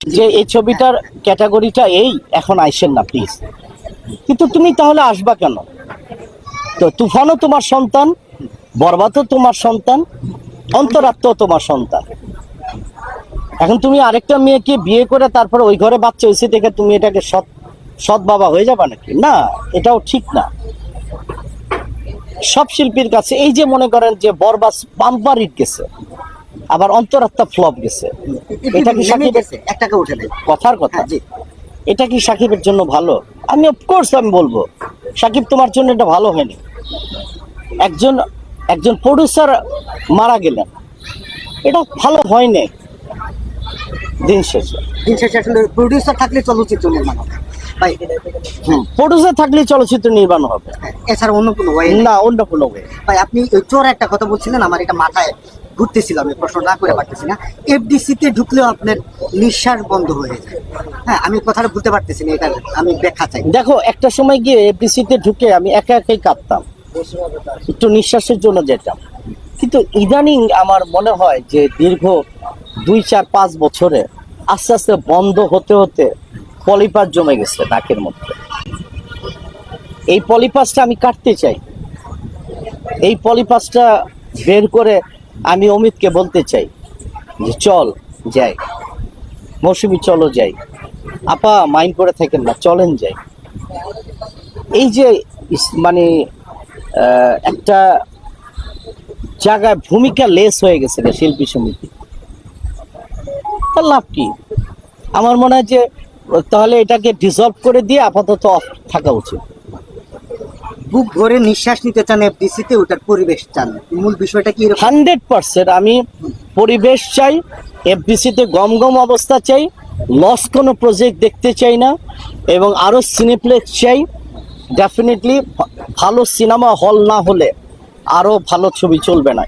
যে এই ছবিটার ক্যাটাগরিটা এই, এখন আইসেন না প্লিজ কিন্তু তুমি তাহলে আসবা কেন? তো তুফানও তোমার সন্তান, বরবাদও তোমার সন্তান, অন্তরাত্মাও তোমার সন্তান। এখন তুমি আরেকটা মেয়েকে বিয়ে করে তারপরে ওই ঘরে বাচ্চা হয়েছে দেখে তুমি এটাকে সৎ সৎ বাবা হয়ে যাবা নাকি? না, এটাও ঠিক না। সব শিল্পীর কাছে এই যে মনে করেন যে বরবাস পাম্পার হিট গেছে। আবার অন্তরাত্মা ফ্লপ গেছে। এটা কি সাকিবের উঠে কথার কথা। হ্যাঁ এটা কি সাকিবের জন্য ভালো? আমি অফকোর্স আমি বলব সাকিব তোমার জন্য এটা ভালো হয়নি। একজন একজন প্রডিউসার মারা গেলেন। এটা ভালো হয়নি। দিন শেষে। দিন শেষে আসলে প্রডিউসার থাকলে চলচ্চিত্র নির্মাণ হবে। ভাই প্রডিউসার থাকলে চলচ্চিত্র নির্মাণ হবে। এছাড়া অন্য কোনো ওয়ে না অন্য কোনো way। ভাই আপনি চোর একটা কথা বলছিলেন আমার এটা মাথায় ঘুরতেছিল আমি প্রশ্ন না করে পারতেছি না। এফডিসি তে ঢুকলেও আপনার নিঃশ্বাস বন্ধ হয়ে যায়। হ্যাঁ আমি কথাটা বলতে পারতেছি না, এটা আমি ব্যাখ্যা চাই। দেখো, একটা সময় গিয়ে এফডিসিতে ঢুকে আমি একা একাই কাঁদতাম। একটু নিঃশ্বাসের জন্য যেতাম। কিন্তু ইদানিং আমার মনে হয় যে দীর্ঘ দুই, চার, পাঁচ বছরে আস্তে আস্তে বন্ধ হতে হতে পলিপাস জমে গেছে নাকের মধ্যে। এই পলিপাসটা আমি কাটতে চাই। এই পলিপাসটা বের করে আমি অমিতকে বলতে চাই যে চল যাই। মৌসুমি, চলো যাই। আপা মাইন্ড করে থাকেন না, চলেন যাই। এই যে মানে একটা জায়গায় ভূমিকা লেস হয়ে গেছে শিল্পী সমিতি। তার লাভ কি? আমার মনে হয় যে, তাহলে এটাকে ডিসলভ করে দিয়ে আপাতত অফ থাকা উচিত। বুক ভরে নিঃশ্বাস নিতে চান এফডিসিতে, ওটার পরিবেশ চান। মূল বিষয়টা কি হান্ড্রেড পার্সেন্ট আমি পরিবেশ চাই, এফডিসিতে গম গম অবস্থা চাই লস কোনো প্রজেক্ট দেখতে চাই না, এবং আরও সিনেপ্লেক্স চাই। ডেফিনেটলি ভালো সিনেমা হল না হলে আরও ভালো ছবি চলবে না।